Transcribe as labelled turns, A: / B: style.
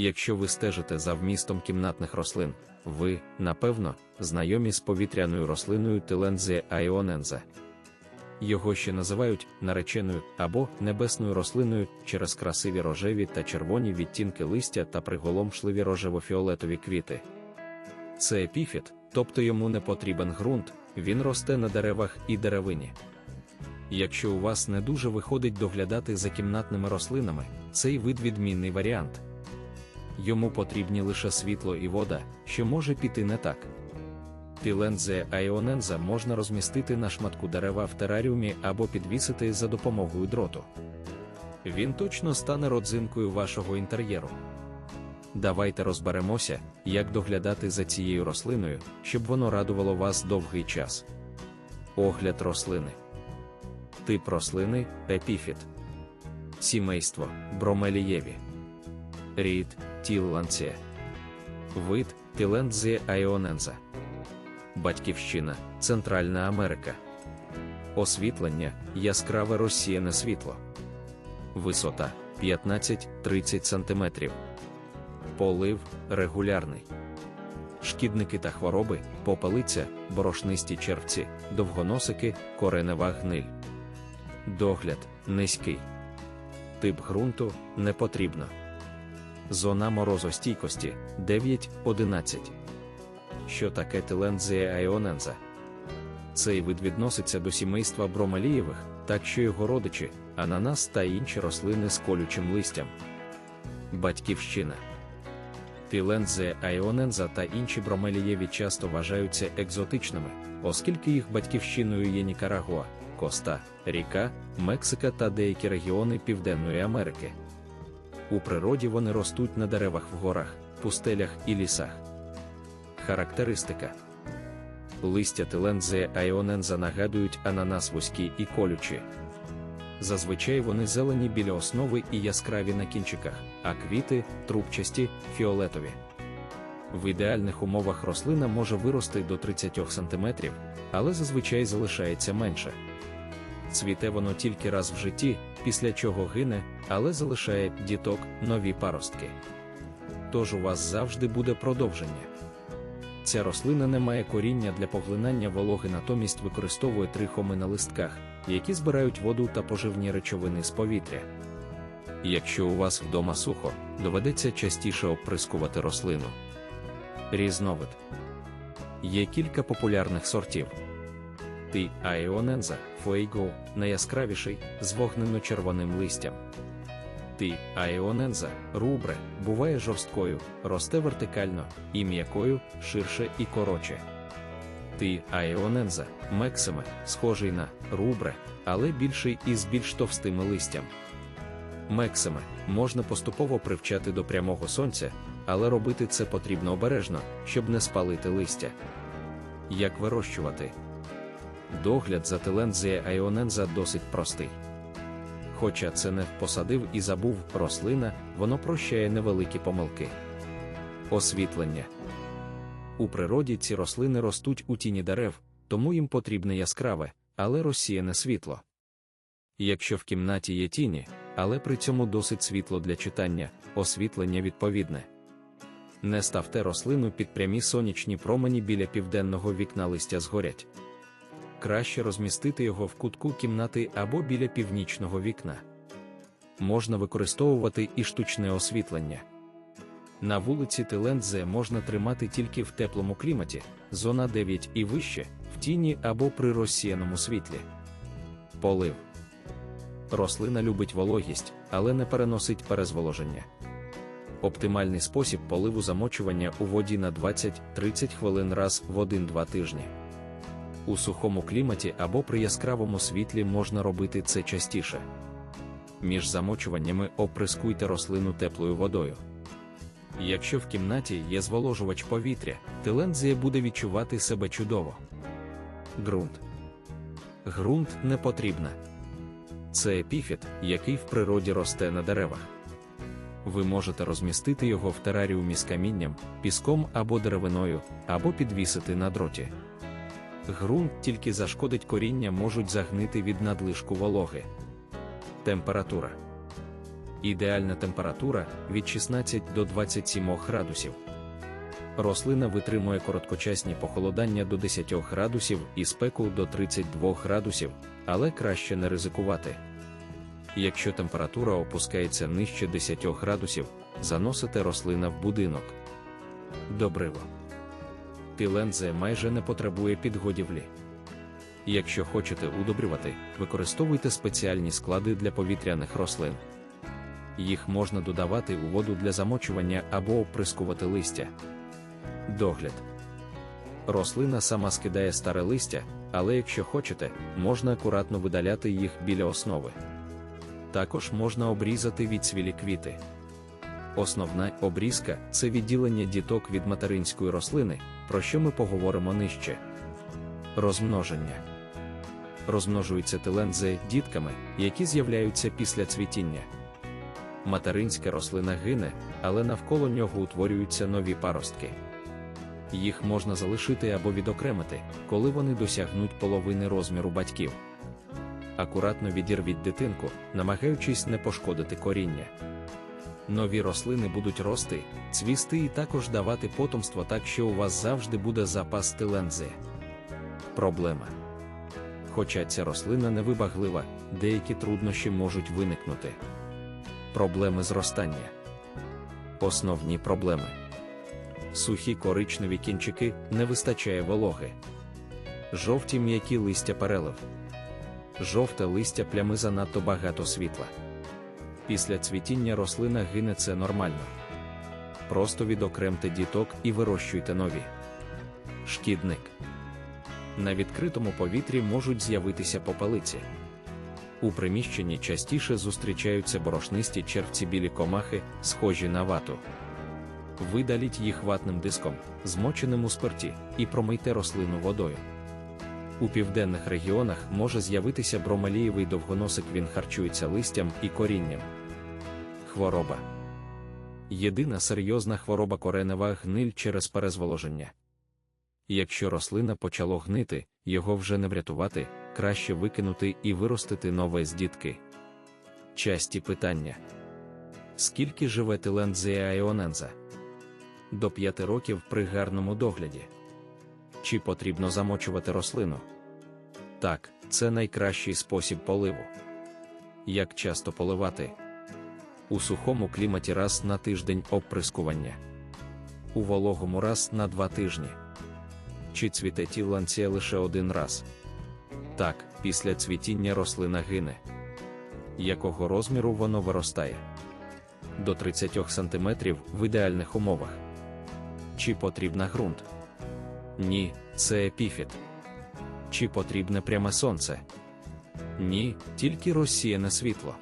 A: Якщо ви стежите за вмістом кімнатних рослин, ви, напевно, знайомі з повітряною рослиною Телензія айоненза. Його ще називають нареченою або небесною рослиною через красиві рожеві та червоні відтінки листя та приголомшливі рожево-фіолетові квіти. Це епіфіт, тобто йому не потрібен ґрунт, він росте на деревах і деревині. Якщо у вас не дуже виходить доглядати за кімнатними рослинами, цей вид відмінний варіант. Йому потрібні лише світло і вода, що може піти не так. Тилензе айоненза можна розмістити на шматку дерева в тераріумі або підвісити за допомогою дроту. Він точно стане родзинкою вашого інтер'єру. Давайте розберемося, як доглядати за цією рослиною, щоб воно радувало вас довгий час. Огляд рослини. Тип рослини епіфіт. Сімейство бромелієві. Рід тілланція. Вид Тилендзія айоненза. Батьківщина Центральна Америка. Освітлення яскраве розсіяне світло. Висота 15-30 см. Полив регулярний. Шкідники та хвороби, попелиця, борошнисті червці, довгоносики, коренева гниль. Догляд низький. Тип ґрунту не потрібно. Зона морозостійкості 9-11. Що таке Тилендзія айоненза? Цей вид відноситься до сімейства бромелієвих, так що його родичі, ананас та інші рослини з колючим листям. Батьківщина. Тилендзія айоненза та інші бромелієві часто вважаються екзотичними, оскільки їх батьківщиною є Нікарагуа, Коста, Ріка, Мексика та деякі регіони Південної Америки. У природі вони ростуть на деревах в горах, пустелях і лісах. Характеристика листя Тилендзія айоненза нагадують ананас вузькі і колючі. Зазвичай вони зелені біля основи і яскраві на кінчиках, а квіти трубчасті, фіолетові. В ідеальних умовах рослина може вирости до 30 см, але зазвичай залишається менше. Цвіте воно тільки раз в житті, після чого гине, але залишає діток нові паростки. Тож у вас завжди буде продовження. Ця рослина не має коріння для поглинання вологи, натомість використовує трихоми на листках, які збирають воду та поживні речовини з повітря. Якщо у вас вдома сухо, доведеться частіше оприскувати рослину. Різновид є кілька популярних сортів. Ти Айоненза Фуейго найяскравіший з вогненно-червоним листям. Ти Айоненза рубре буває жорсткою, росте вертикально, і м'якою, ширше і короче. Ти Айоненза Мексиме, схожий на рубре, але більший і з більш товстими листям. Мексиме можна поступово привчати до прямого сонця, але робити це потрібно обережно, щоб не спалити листя. Як вирощувати? Догляд за Телензія айоненза досить простий. Хоча це не посадив і забув рослина, воно прощає невеликі помилки. Освітлення у природі ці рослини ростуть у тіні дерев, тому їм потрібне яскраве, але розсіяне світло. Якщо в кімнаті є тіні, але при цьому досить світло для читання, освітлення відповідне. Не ставте рослину під прямі сонячні промені біля південного вікна листя згорять краще розмістити його в кутку кімнати або біля північного вікна. Можна використовувати і штучне освітлення. На вулиці Телендзе можна тримати тільки в теплому кліматі, зона 9 і вище, в тіні або при розсіяному світлі. Полив. Рослина любить вологість, але не переносить перезволоження. Оптимальний спосіб поливу замочування у воді на 20-30 хвилин раз в 1-2 тижні. У сухому кліматі або при яскравому світлі можна робити це частіше. Між замочуваннями оприскуйте рослину теплою водою. Якщо в кімнаті є зволожувач повітря, телензія буде відчувати себе чудово. Ґрунт. Ґрунт не потрібна. Це епіфіт, який в природі росте на деревах. Ви можете розмістити його в тераріумі з камінням, піском або деревиною, або підвісити на дроті ґрунт тільки зашкодить коріння можуть загнити від надлишку вологи. Температура. Ідеальна температура від 16 до 27 градусів. Рослина витримує короткочасні похолодання до 10 градусів і спеку до 32 градусів, але краще не ризикувати. Якщо температура опускається нижче 10 градусів, заносите рослина в будинок. Добриво. Тилензе майже не потребує підгодівлі. Якщо хочете удобрювати, використовуйте спеціальні склади для повітряних рослин. Їх можна додавати у воду для замочування або оприскувати листя. Догляд. Рослина сама скидає старе листя, але якщо хочете, можна акуратно видаляти їх біля основи. Також можна обрізати відсвілі квіти. Основна обрізка це відділення діток від материнської рослини, про що ми поговоримо нижче. Розмноження. Розмножуються телензи дітками, які з'являються після цвітіння. Материнська рослина гине, але навколо нього утворюються нові паростки. Їх можна залишити або відокремити, коли вони досягнуть половини розміру батьків. Акуратно відірвіть дитинку, намагаючись не пошкодити коріння. Нові рослини будуть рости, цвісти і також давати потомство так, що у вас завжди буде запас тилензи. Проблема. Хоча ця рослина невибаглива, деякі труднощі можуть виникнути. Проблеми зростання. Основні проблеми. Сухі коричневі кінчики не вистачає вологи. Жовті м'які листя перелив. Жовте листя плями занадто багато світла. Після цвітіння рослина гине це нормально. Просто відокремте діток і вирощуйте нові. Шкідник. На відкритому повітрі можуть з'явитися попелиці. У приміщенні частіше зустрічаються борошнисті червці білі комахи, схожі на вату. Видаліть їх ватним диском, змоченим у спирті, і промийте рослину водою. У південних регіонах може з'явитися бромелієвий довгоносик, він харчується листям і корінням. Хвороба. Єдина серйозна хвороба коренева гниль через перезволоження. Якщо рослина почало гнити, його вже не врятувати, краще викинути і виростити нове з дітки. Часті питання: Скільки живе тилендзія іоненза? До 5 років при гарному догляді. Чи потрібно замочувати рослину? Так, це найкращий спосіб поливу. Як часто поливати? У сухому кліматі раз на тиждень оприскування, у вологому раз на два тижні. Чи цвіте тіланція лише один раз? Так, після цвітіння рослина гине. Якого розміру воно виростає? До 30 см в ідеальних умовах. Чи потрібна ґрунт? Ні, це епіфіт. Чи потрібне пряме сонце? Ні, тільки розсіяне світло.